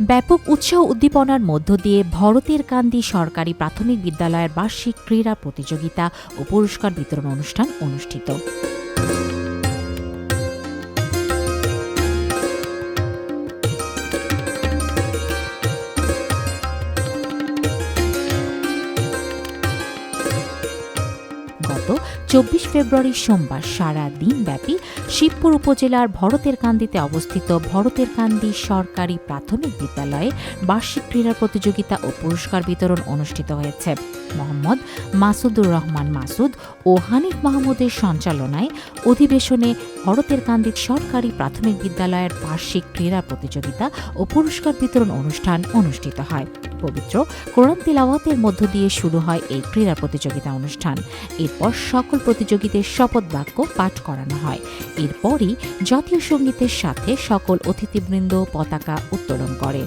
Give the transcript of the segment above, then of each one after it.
ব্যাপক উৎসাহ উদ্দীপনার মধ্য দিয়ে ভরতের কান্দি সরকারি প্রাথমিক বিদ্যালয়ের বার্ষিক ক্রীড়া প্রতিযোগিতা ও পুরস্কার বিতরণ অনুষ্ঠান অনুষ্ঠিত। চব্বিশ ফেব্রুয়ারি সোমবার সারা দিনব্যাপী শিবপুর উপজেলার ভরতের কান্দিতে অবস্থিত ভরতের কান্দি সরকারি প্রাথমিক বিদ্যালয়ে বার্ষিক ক্রীড়া প্রতিযোগিতা ও পুরস্কার বিতরণ অনুষ্ঠিত হয়েছে। মোহাম্মদ মাসুদুর রহমান মাসুদ ও হানিফ মাহমুদের সঞ্চালনায় অধিবেশনে ভরতের কান্দি সরকারি প্রাথমিক বিদ্যালয়ের বার্ষিক ক্রীড়া প্রতিযোগিতা ও পুরস্কার বিতরণ অনুষ্ঠান অনুষ্ঠিত হয়। পবিত্র কোরআন তিলাওয়াতের মধ্য দিয়ে শুরু হয় এই ক্রীড়া প্রতিযোগিতা অনুষ্ঠান। এরপর সকল প্রতিযোগীদের শপথ বাক্য পাঠ করানো হয়। এরপরই জাতীয় সঙ্গীতের সাথে সকল অতিথিবৃন্দ পতাকা উত্তোলন করে।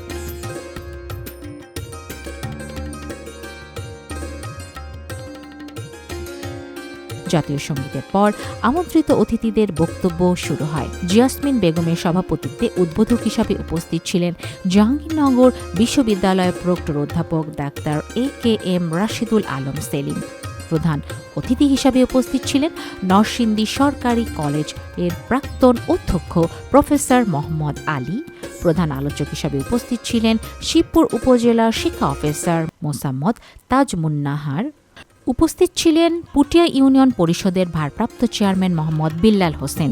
জাতীয় সঙ্গীতের পর আমন্ত্রিত অতিথিদের বক্তব্য শুরু হয়। জিয়াসমিন বেগমের সভাপতিত্বে উদ্বোধক হিসাবে উপস্থিত ছিলেন জাহাঙ্গীরনগর বিশ্ববিদ্যালয়ের প্রক্টর অধ্যাপক doctor A K M Rashidul Alam Selim. প্রধান অতিথি হিসাবে উপস্থিত ছিলেন নরসিংদী সরকারি কলেজের প্রাক্তন অধ্যক্ষ প্রফেসর মোহাম্মদ আলী। প্রধান আলোচক হিসাবে উপস্থিত ছিলেন শিবপুর উপজেলা শিক্ষা অফিসার মোসাম্মদ তাজ মুন্নাহার উপস্থিত ছিলেন পুটিয়া ইউনিয়ন পরিষদের ভারপ্রাপ্ত চেয়ারম্যান মোহাম্মদ বিল্লাল হোসেন।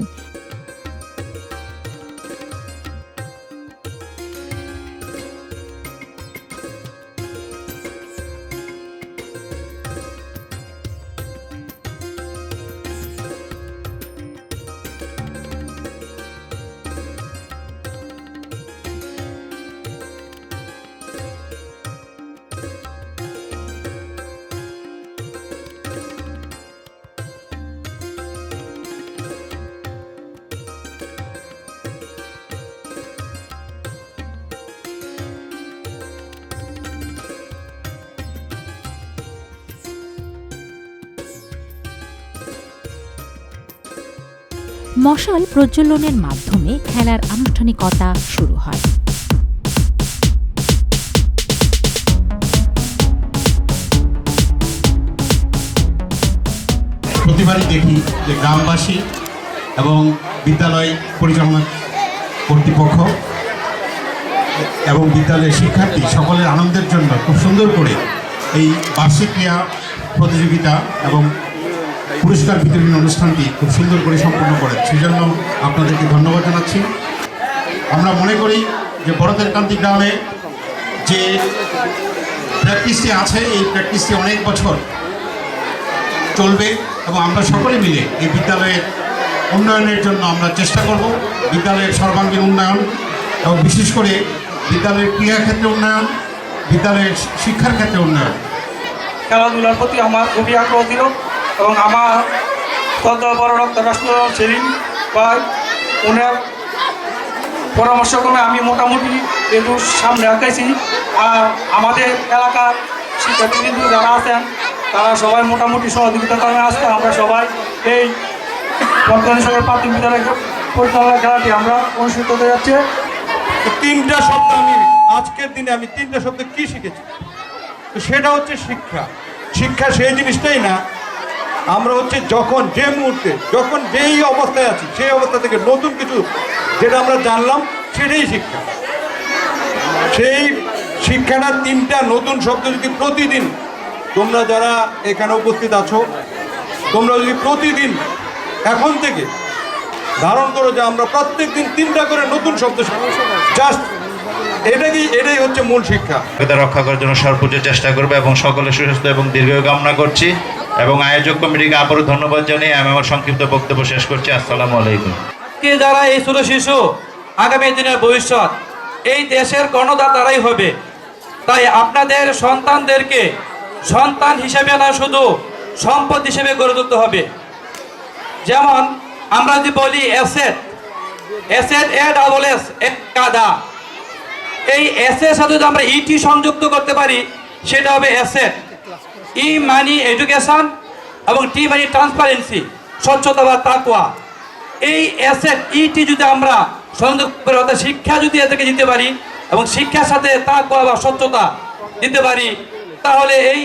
মশাল প্রজ্বলনের মাধ্যমে খেলার আনুষ্ঠানিকতা শুরু হয়। প্রতিবারই দেখি যে গ্রামবাসী এবং বিদ্যালয় পরিচালনা কর্তৃপক্ষ এবং বিদ্যালয়ের শিক্ষার্থী সকলের আনন্দের জন্য খুব সুন্দর করে এই বার্ষিক ক্রিয়া প্রতিযোগিতা এবং পুরস্কার বিতরণ অনুষ্ঠানটি খুব সুন্দর করে সম্পন্ন করেন। সেই জন্য আপনাদেরকে ধন্যবাদ জানাচ্ছি। আমরা মনে করি যে বড়দের কান্তি গ্রামে যে প্র্যাকটিসটি আছে, এই প্র্যাকটিসটি অনেক বছর চলবে এবং আমরা সকলে মিলে এই বিদ্যালয়ের উন্নয়নের জন্য আমরা চেষ্টা করব। বিদ্যালয়ের সর্বাঙ্গীন উন্নয়ন এবং বিশেষ করে বিদ্যালয়ের ক্রীড়াক্ষেত্রে উন্নয়ন, বিদ্যালয়ের শিক্ষার ক্ষেত্রে উন্নয়ন। খেলাধুলার প্রতি আমার খুবই আগ্রহ ছিল। এবং আমার কত বড় রাষ্ট্র সেলিম ভাই ওনার পরামর্শক্রমে আমি মোটামুটি একটু সামনে রাখাইছি আর আমাদের এলাকার শিক্ষার্থীবৃন্দ যারা আছেন, তারা সবাই মোটামুটি সহযোগিতা করে আসতে আমরা সবাই এই বর্তমানে সবাই প্রাথমিক বিদ্যালয় পরিচালনা খেলাটি আমরা অনুষ্ঠিত হতে যাচ্ছে। তিনটা শব্দ আমি আজকের দিনে আমি তিনটা শব্দ কি শিখেছি? তো সেটা হচ্ছে শিক্ষা। শিক্ষা সেই জিনিসটাই না আমরা হচ্ছে যখন যে মুহূর্তে, যখন যেই অবস্থায় আছি, সেই অবস্থা থেকে নতুন কিছু যেটা আমরা জানলাম, সেটাই শিক্ষা। সেই শিক্ষাটা তিনটা নতুন শব্দ যদি প্রতিদিন তোমরা যারা এখানে উপস্থিত আছো, তোমরা যদি প্রতিদিন এখন থেকে ধারণ করো যে আমরা প্রত্যেক দিন তিনটা করে নতুন শব্দ জাস্ট এটাই এটাই হচ্ছে মূল শিক্ষা। এটা রক্ষা করার জন্য সর্বোচ্চ চেষ্টা করবে এবং সকলে সুস্বাস্থ্য এবং দীর্ঘ কামনা করছি। এবং আয়োজক কমিটিকে আবারও ধন্যবাদ জানিয়ে আমি আমার সংক্ষিপ্ত বক্তব্য শেষ করছি। আসসালামু আলাইকুম। আজকে যারা এই ছোট শিশু আগামী দিনের ভবিষ্যৎ, এই দেশের গণদাতারাই হবে। তাই আপনাদের সন্তানদেরকে সন্তান হিসেবে না, শুধু সম্পদ হিসেবে গড়ে তুলতে হবে। যেমন আমরা যদি বলি asset asset A double S কাদা। এই এসের সাথে যদি আমরা ইটি সংযুক্ত করতে পারি, সেটা হবে অ্যাসেট। ই মানি এডুকেশন এবং টি মানি ট্রান্সপারেন্সি স্বচ্ছতা বা তাকুয়া এই অ্যাসেট ইটি যদি আমরা অর্থাৎ শিক্ষা যদি এদেরকে দিতে পারি এবং শিক্ষার সাথে তাকুয়া বা স্বচ্ছতা দিতে পারি, তাহলে এই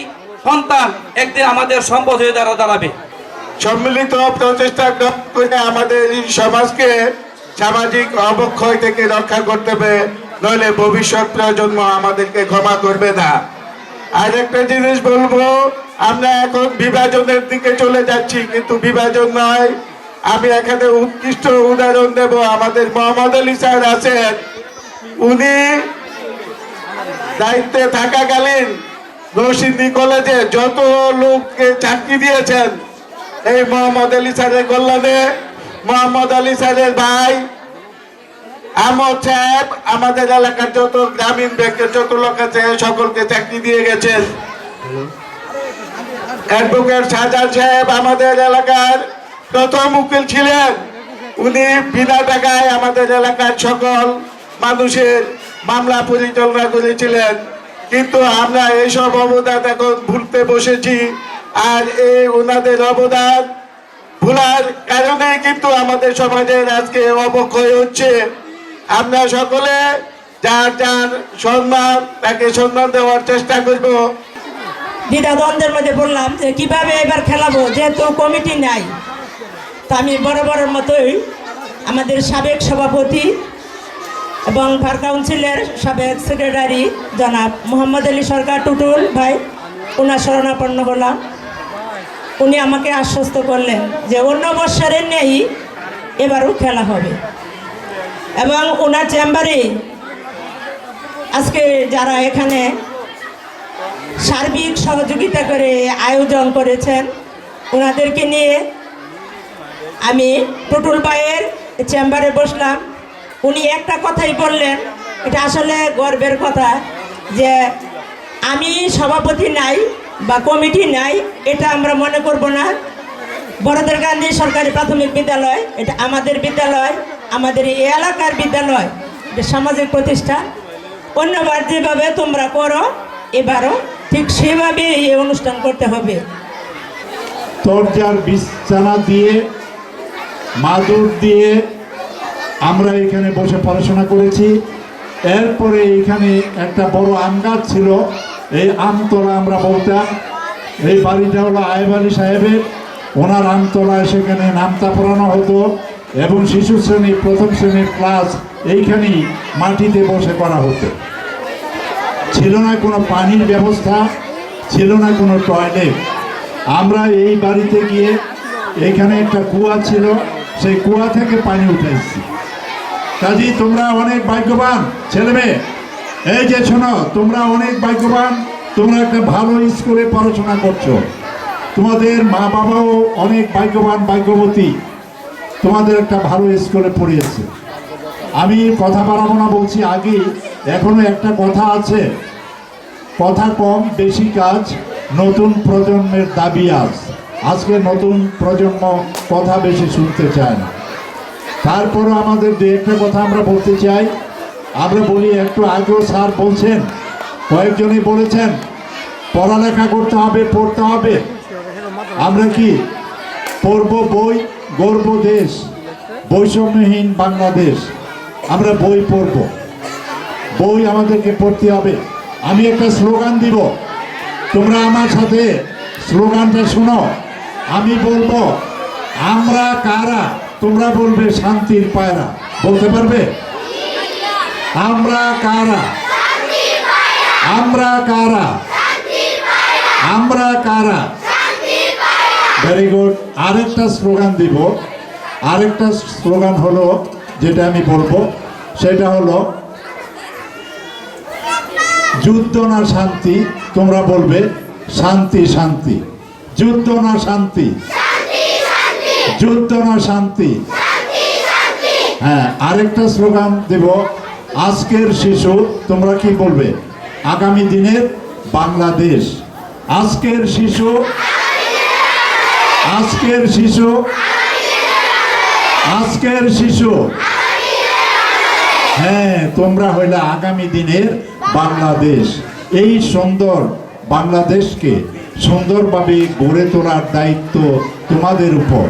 সন্তান একদিন আমাদের সম্পদ হয়ে দাঁড়া, দাঁড়াবে। সম্মিলিত প্রচেষ্টা করে আমাদের এই সমাজকে সামাজিক অবক্ষয় থেকে রক্ষা করতে হবে, নইলে ভবিষ্যৎ প্রজন্ম আমাদেরকে ক্ষমা করবে না। আর একটা জিনিস বলব, আমরা এখন বিভাজনের দিকে চলে যাচ্ছি, কিন্তু বিভাজন নয়। আমি এখানে উৎকৃষ্ট উদাহরণ দেব, আমাদের মোহাম্মদ আলী স্যার আছেন। উনি দায়িত্বে থাকাকালীন নরসিংদী কলেজে যত লোককে চাকরি দিয়েছেন, এই মোহাম্মদ আলী স্যারের কল্যাণে, মোহাম্মদ আলী স্যারের ভাই সাহেব আমাদের এলাকার যত গ্রামীণ ব্যাংকের যত লোক আছে সকলকে চাকরি দিয়ে গেছেন। অ্যাডভোকেট সাহেব আমাদের এলাকার প্রথম উকিল ছিলেন। উনি বিনা টাকায় আমাদের এলাকার সকল মানুষের মামলা পরিচালনা করেছিলেন। কিন্তু আমরা এইসব অবদান এখন ভুলতে বসেছি। আর এই ওনাদের অবদান ভুলার কারণে কিন্তু আমাদের সমাজের আজকে অবক্ষয় হচ্ছে। আমরা সকলে যার যার সম্মান, তাকে সম্মান দেওয়ার চেষ্টা করব। দ্বিধাদ্বন্দ্বের মধ্যে বললাম যে কীভাবে এবার খেলাবো, যেহেতু কমিটি নাই। তা আমি বরাবরের মতোই আমাদের সাবেক সভাপতি এবং ভার কাউন্সিলের সাবেক সেক্রেটারি জনাব মোহাম্মদ আলী সরকার টুটুল ভাই, ওনার শরণাপন্ন হলাম। উনি আমাকে আশ্বস্ত করলেন যে অন্য বৎসরের নেই এবারও খেলা হবে। এবং ওনার চেম্বারে আজকে যারা এখানে সার্বিক সহযোগিতা করে আয়োজন করেছেন, ওনাদেরকে নিয়ে আমি টুটুল ভাইয়ের চেম্বারে বসলাম। উনি একটা কথাই বললেন, এটা আসলে গর্বের কথা যে আমি সভাপতি নাই বা কমিটি নাই, এটা আমরা মনে করব না। বড়দের গান্ধী সরকারি প্রাথমিক বিদ্যালয়, এটা আমাদের বিদ্যালয়। আমাদের এই এলাকার বিদ্যালয়, যে সামাজিক প্রতিষ্ঠান, অন্যবার যেভাবে তোমরা করো, এবারও ঠিক সেভাবে এই অনুষ্ঠান করতে হবে। তরজার বিছানা দিয়ে, মাদুর দিয়ে আমরা এখানে বসে পড়াশোনা করেছি। এরপরে এখানে একটা বড় আম গাছ ছিল, এই আমতলা আমরা বলতাম। এই বাড়িটা হলো আয়েব সাহেবের। ওনার আমতলায় সেখানে নামতা পড়ানো হতো। এবং শিশু শ্রেণি প্রথম শ্রেণির ক্লাস এইখানেই মাটিতে বসে করা হতো। ছিল না কোনো পানির ব্যবস্থা, ছিল না কোনো টয়লেট আমরা এই বাড়িতে গিয়ে এখানে একটা কুয়া ছিল, সেই কুয়া থেকে পানি উঠাইছি কাজী, তোমরা অনেক ভাগ্যবান, ছেলে মেয়ে। এই যে শোনো, তোমরা অনেক ভাগ্যবান, তোমরা একটা ভালো স্কুলে পড়াশোনা করছ। তোমাদের মা বাবাও অনেক ভাগ্যবান, ভাগ্যবতী। তোমাদের একটা ভালো স্কুলে পড়িয়েছে। আমি কথা বাড়াবো না বলছি, আগে এখনও একটা কথা আছে। কথা কম, বেশি কাজ, নতুন প্রজন্মের দাবি আজ। আজকে নতুন প্রজন্ম কথা বেশি শুনতে চায় না। তারপরও আমাদের দু একটা কথা আমরা বলতে চাই। আমরা বলি, একটু আগেও স্যার বলছেন, কয়েকজনই বলেছেন, পড়ালেখা করতে হবে, পড়তে হবে। আমরা কি পড়ব বই? গর্ব দেশ, বৈষম্যহীন বাংলাদেশ। আমরা বই পড়ব। বই আমাদেরকে পড়তে হবে। আমি একটা স্লোগান দিব। তোমরা আমার সাথে স্লোগানটা শোনো। আমি বলব, আমরা কারা? তোমরা বলবে শান্তির পায়রা। বলতে পারবে? আমরা কারা? আমরা কারা? আমরা কারা? ভেরি গুড আরেকটা স্লোগান দিব। আরেকটা স্লোগান হলো, যেটা আমি বলব, সেটা হলো, যুদ্ধ না শান্তি, তোমরা বলবে, শান্তি শান্তি। যুদ্ধ না শান্তি। যুদ্ধ না শান্তি। হ্যাঁ আরেকটা স্লোগান দেব। আজকের শিশু, তোমরা কি বলবে? আগামী দিনের বাংলাদেশ। আজকের শিশু আজকের শিশু। আজকের শিশু। হ্যাঁ তোমরা হইলে আগামী দিনের বাংলাদেশ। এই সুন্দর বাংলাদেশকে সুন্দরভাবে গড়ে তোলার দায়িত্ব তোমাদের উপর।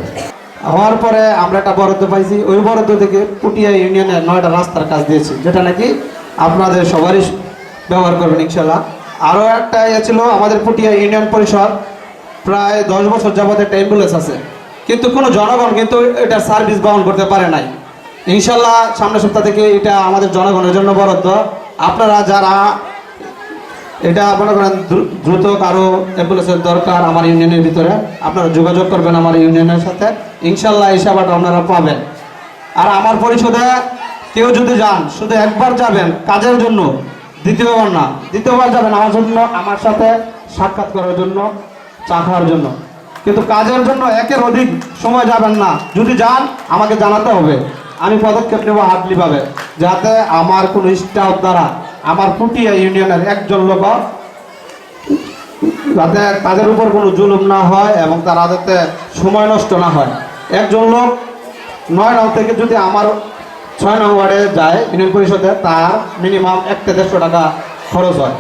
হওয়ার পরে আমরা একটা বরাদ্দ পাইছি। ওই বরাদ্দ থেকে পুটিয়া ইউনিয়নের নয়টা রাস্তার কাজ দিয়েছি। যেটা নাকি আপনাদের সবারই ব্যবহার করবেন ইনশাল্লাহ। আরও একটা ইয়ে ছিল আমাদের পুটিয়া ইউনিয়ন পরিষদ। প্রায় দশ বছর যাবত একটা অ্যাম্বুলেন্স আছে। কিন্তু কোনো জনগণ কিন্তু এটা সার্ভিস গ্রহণ করতে পারে নাই। ইনশাল্লাহ সামনের সপ্তাহ থেকে এটা আমাদের জনগণের জন্য বরাদ্দ। আপনারা যারা এটা মনে করেন দ্রুত কারও অ্যাম্বুলেন্সের দরকার আমার ইউনিয়নের ভিতরে, আপনারা যোগাযোগ করবেন আমার ইউনিয়নের সাথে। ইনশাল্লাহ এই সেবাটা আপনারা পাবেন। আর আমার পরিষদে কেউ যদি যান, শুধু একবার যাবেন কাজের জন্য, দ্বিতীয়বার না, দ্বিতীয়বার যাবেন আমার জন্য, আমার সাথে সাক্ষাৎ করার জন্য। চা খাওয়ার জন্য। কিন্তু কাজের জন্য একের অধিক সময় যাবেন না। যদি যান, আমাকে জানাতে হবে। আমি পদক্ষেপ নেব হাতলিভাবে, যাতে আমার কোনো স্টাফ দ্বারা আমার পুটিয়া ইউনিয়নের একজন লোক যাতে তাদের উপর কোনো জুলুম না হয় এবং তারা যাতে সময় নষ্ট না হয়। একজন লোক নয় নং থেকে যদি আমার ছয় নং ওয়ার্ডে যায় ইউনিয়ন পরিষদে, তার মিনিমাম এক থেকে দেড়শো টাকা খরচ হয়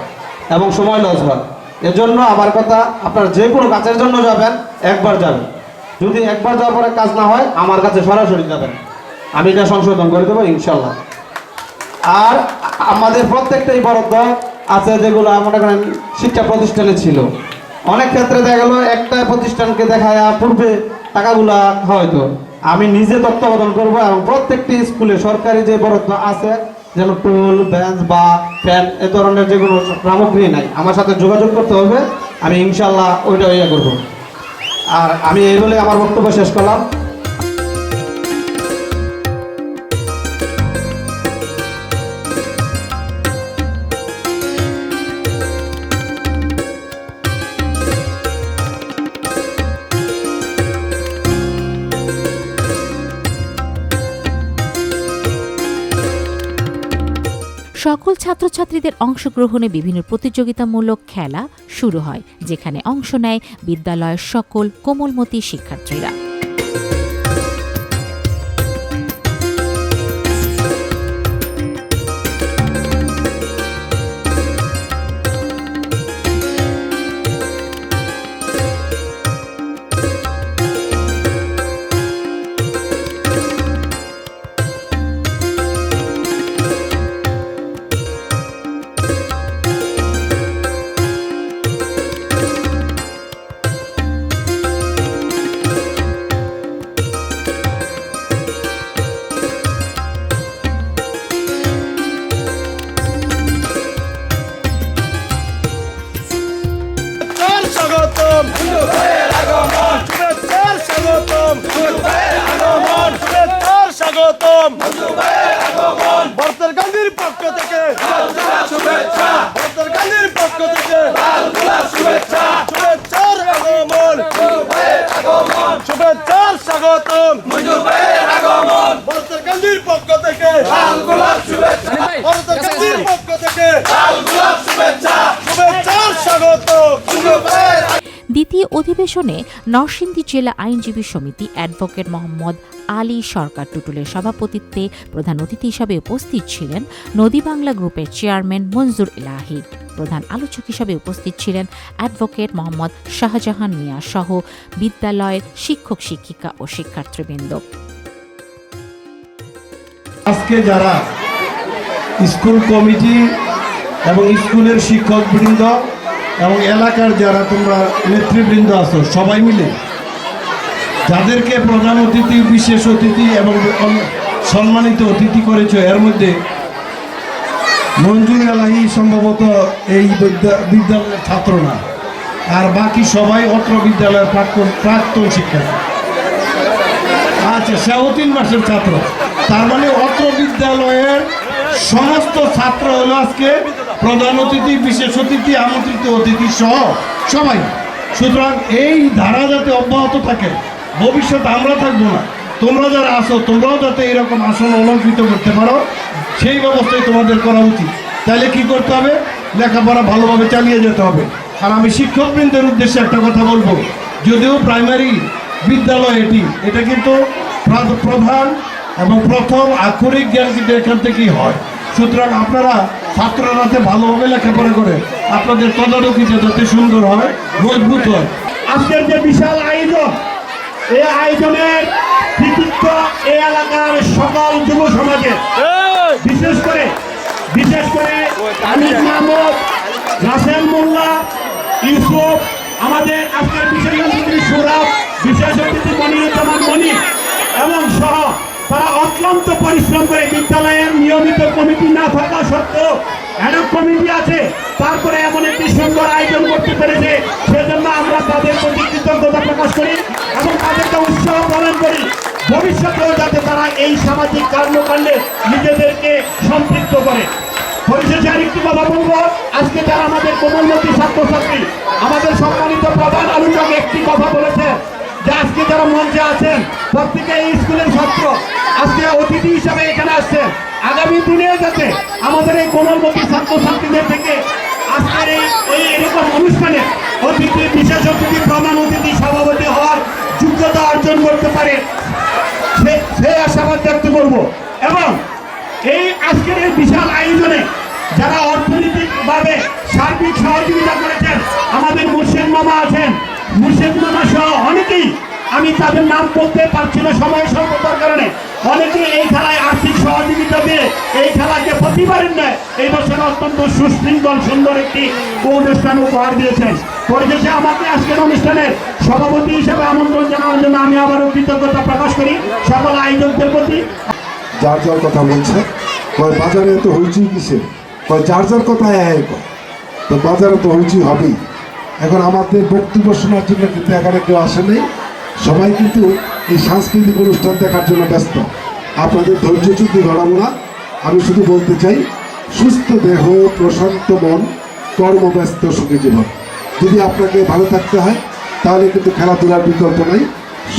এবং সময় লস হয়। এজন্য আমার কথা, আপনার যে কোনো কাজের জন্য যাবেন, একবার যাবেন। যদি একবার যাওয়ার পরে কাজ না হয়, আমার কাছে সরাসরি যাবেন। আমি এটা সংশোধন করে দেবো, ইনশাল্লাহ। আর আমাদের প্রত্যেকটাই বরাদ্দ আছে যেগুলো মনে করেন শিক্ষা প্রতিষ্ঠানে ছিল। অনেক ক্ষেত্রে দেখা গেল, একটা প্রতিষ্ঠানকে দেখায় পূর্বে টাকাগুলা হয়তো। আমি নিজে তত্ত্বাবধান করব এবং প্রত্যেকটি স্কুলে সরকারি যে বরাদ্দ আছে যেন টুল বেঞ্চ বা ফ্যান এ ধরনের যে কোনো সামগ্রী নাই। আমার সাথে যোগাযোগ করতে হবে, আমি ইনশাল্লাহ ওইটা ইয়ে করব। আর আমি এই বলে আমার বক্তব্য শেষ করলাম। সকল ছাত্রছাত্রীদের অংশগ্রহণে বিভিন্ন প্রতিযোগিতামূলক খেলা শুরু হয়, যেখানে অংশ নেয় বিদ্যালয়ের সকল কোমলমতি শিক্ষার্থীরা। Bottom! অধিবেশনে নরসিংদী জেলা আইনজীবী সমিতি অ্যাডভোকেট মোহাম্মদ আলী সরকার টুটুলের সভাপতিত্বে প্রধান অতিথি হিসাবে উপস্থিত ছিলেন নদী বাংলা গ্রুপের চেয়ারম্যান মঞ্জুর ইলাহি প্রধান আলোচক হিসাবে উপস্থিত ছিলেন অ্যাডভোকেট মোহাম্মদ শাহজাহান মিয়া সহ বিদ্যালয়ের শিক্ষক, শিক্ষিকা ও শিক্ষার্থীবৃন্দ। আজকে যারা স্কুল কমিটি এবং স্কুলের শিক্ষকবৃন্দ এবং এলাকার যারা তোমরা নেতৃবৃন্দ আছো, সবাই মিলে যাদেরকে প্রধান অতিথি, বিশেষ অতিথি এবং সম্মানিত অতিথি করেছ, এর মধ্যে মঞ্জুর এলাহি সম্ভবত এই বিদ্যা- বিদ্যালয়ের ছাত্র না। আর বাকি সবাই অত্র বিদ্যালয়ের প্রাক্তন প্রাক্তন শিক্ষার্থী আচ্ছা সেও তিন মাসের ছাত্র। তার মানে অত্র বিদ্যালয়ের সমস্ত ছাত্র হলো আজকে প্রধান অতিথি, বিশেষ অতিথি আমন্ত্রিত অতিথি সহ সবাই। সুতরাং এই ধারা যাতে অব্যাহত থাকে ভবিষ্যৎ আমরা থাকব না। তোমরা যারা আসো তোমরাও যাতে এরকম আসন অলঙ্কৃত করতে পারো, সেই ব্যবস্থাই তোমাদের করা উচিত। তাহলে কি করতে হবে? লেখাপড়া ভালোভাবে চালিয়ে যেতে হবে। আর আমি শিক্ষকবৃন্দের উদ্দেশ্যে একটা কথা বলব। যদিও প্রাইমারি বিদ্যালয় এটি, এটা কিন্তু প্রধান এবং প্রথম আক্ষরিক জ্ঞান কিন্তু এখান থেকেই হয়। সুতরাং আপনারা ছাত্ররা যাতে ভালোভাবে লেখাপড়া করে। আপনাদের তদারকিটা যাতে সুন্দর হয় মজবুত হয়। আজকের যে বিশাল আয়োজন এই আয়োজনের কৃতিত্ব এই এলাকার সকল যুব সমাজের। বিশেষ করে বিশেষ করে আনিস মাহমুদ রাসেল মোল্লা ইউসুফ আমাদের আজকের বিশেষ অতিথি সৌরভ বিশেষ অতিথি মনিরুজ্জামান মনি এবং সহ তারা অক্লান্ত পরিশ্রম করে বিদ্যালয়ের নিয়মিত থাকা সত্ত্বেও অ্যাডক কমিটি আছে। তারপরে এমন একটি সুন্দর আয়োজন করতে পেরেছে। সেজন্য আমরা তাদের প্রতি কৃতজ্ঞতা প্রকাশ করি এবং তাদেরকে উৎসাহ প্রদান করি। ভবিষ্যতেও যাতে তারা এই সামাজিক কর্মকাণ্ডে নিজেদেরকে সম্পৃক্ত করে। পরিশেষে আরেকটি কথা বলব। আজকে যারা আমাদের কোমলমতি ছাত্রছাত্রী, আমাদের সম্মানিত প্রধান আলোচক একটি কথা বলেছে যে আজকে যারা মঞ্চে আছেন, প্রত্যেকে এই স্কুলের ছাত্র। আজকে অতিথি হিসাবে এখানে আসছে আগামী দিনে যাতে আমাদের এই কোমলমতি ছাত্রছাত্রীদের থেকে আজকের এই এই এরকম অনুষ্ঠানে অতিথি, বিশেষ অতিথি, প্রধান অতিথি, সভাপতি হওয়ার যোগ্যতা অর্জন করতে পারে সেই আশাবাদ ব্যক্ত করব। এবং এই আজকের এই বিশাল আয়োজনে যারা অর্থনৈতিকভাবে সার্বিক সহযোগিতা করেছেন, আমাদের মুর্শেদ মামা আছেন। মুর্শেদ মামা সহ অনেকেই আমি তাদের নাম বলতে পারছি না, সময় স্বল্পতার কারণে। অনেকে এই খেলায় আর্থিক সহযোগিতা দিয়ে এই খেলাকে প্রতিবারের নয় এই বছর অত্যন্ত সুশৃঙ্খল, সুন্দর একটি অনুষ্ঠান উপহার দিয়েছেন। পরিশেষে আমাকে আজকের অনুষ্ঠানের সভাপতি হিসেবে আমন্ত্রণ জানানোর জন্য আমি আবারও কৃতজ্ঞতা প্রকাশ করি সকল আয়োজকদের প্রতি। যার যার কথা বলছে বাজারে তো হইচই কিসে যার যার কথা তো বাজারে তো হইচই হবেই। এখন আমাদের বক্তব্য শোনার জন্য কিন্তু এখানে কেউ আসে নেই। সবাই কিন্তু এই সাংস্কৃতিক অনুষ্ঠান দেখার জন্য ব্যস্ত। আপনাদের ধৈর্য চুক্তি ঘটাবো না। আমি শুধু বলতে চাই, সুস্থ দেহ, প্রশান্ত মন, কর্মব্যস্ত সুখী জীবন। যদি আপনাকে ভালো থাকতে হয়, তাহলে কিন্তু খেলাধুলার বিকল্প নাই।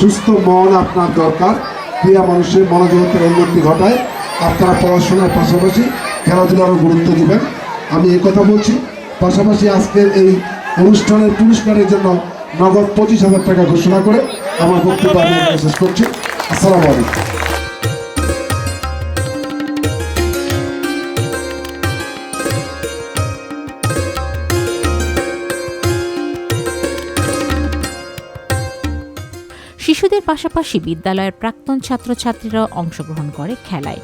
সুস্থ মন আপনার দরকার। ক্রিয়া মানুষের মনোজগতের উন্নতি ঘটায়। আপনারা পড়াশোনার পাশাপাশি খেলাধুলারও গুরুত্ব দিবেন। আমি এই কথা বলছি। পাশাপাশি আজকের এই অনুষ্ঠানের পুরস্কারের জন্য নগদ পঁচিশ হাজার টাকা ঘোষণা করে আমার বক্তব্য আমি শেষ করছি। আসসালামু আলাইকুম। শিশুদের পাশাপাশি বিদ্যালয়ের প্রাক্তন ছাত্রছাত্রীরাও অংশগ্রহণ করে খেলায়।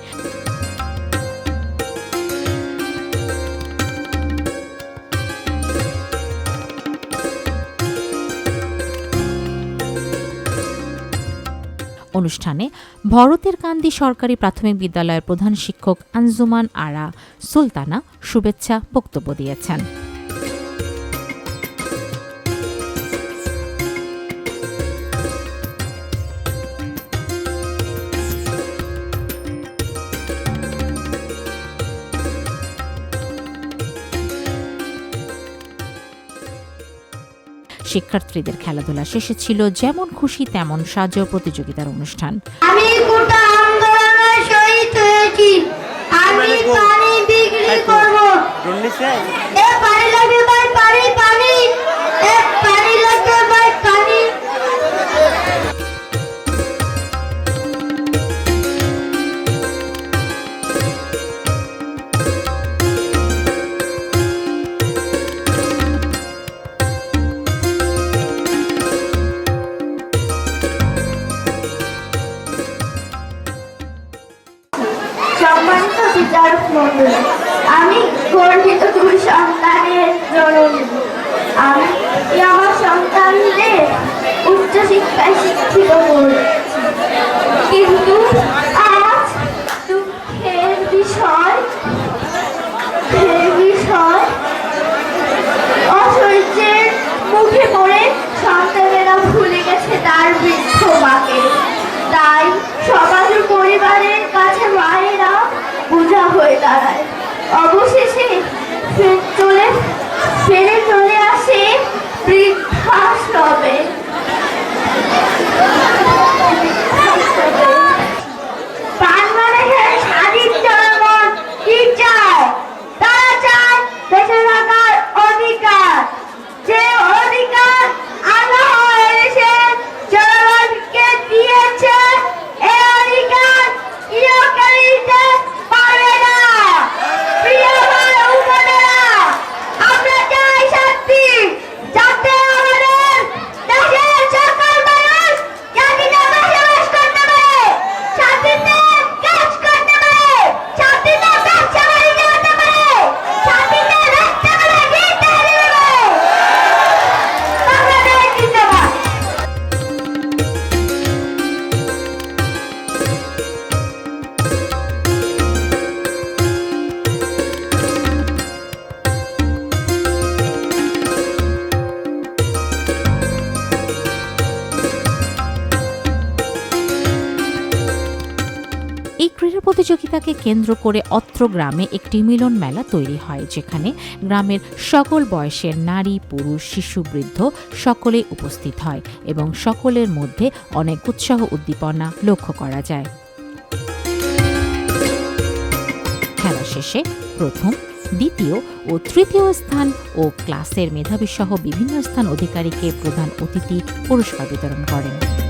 অনুষ্ঠানে ভরতের কান্দি সরকারি প্রাথমিক বিদ্যালয়ের প্রধান শিক্ষক আঞ্জুমান আরা সুলতানা শুভেচ্ছা বক্তব্য দিয়েছেন। শিক্ষার্থীদের খেলাধুলা শেষে ছিল যেমন খুশি তেমন সাজো প্রতিযোগিতার অনুষ্ঠান। আমি গোটা আন্দোলনে শহীদ হয়েছি। আমি পানি বিক্রি করব। রথযাত্রাকে কেন্দ্র করে অত্র গ্রামে একটি মিলন মেলা তৈরি হয়, যেখানে গ্রামের সকল বয়সের নারী, পুরুষ, শিশু, বৃদ্ধ সকলেই উপস্থিত হয় এবং সকলের মধ্যে অনেক উৎসাহ উদ্দীপনা লক্ষ্য করা যায়। খেলা শেষে প্রথম, দ্বিতীয় ও তৃতীয় স্থান ও ক্লাসের মেধাবী সহ বিভিন্ন স্থান অধিকারীকে প্রধান অতিথি পুরস্কার বিতরণ করেন।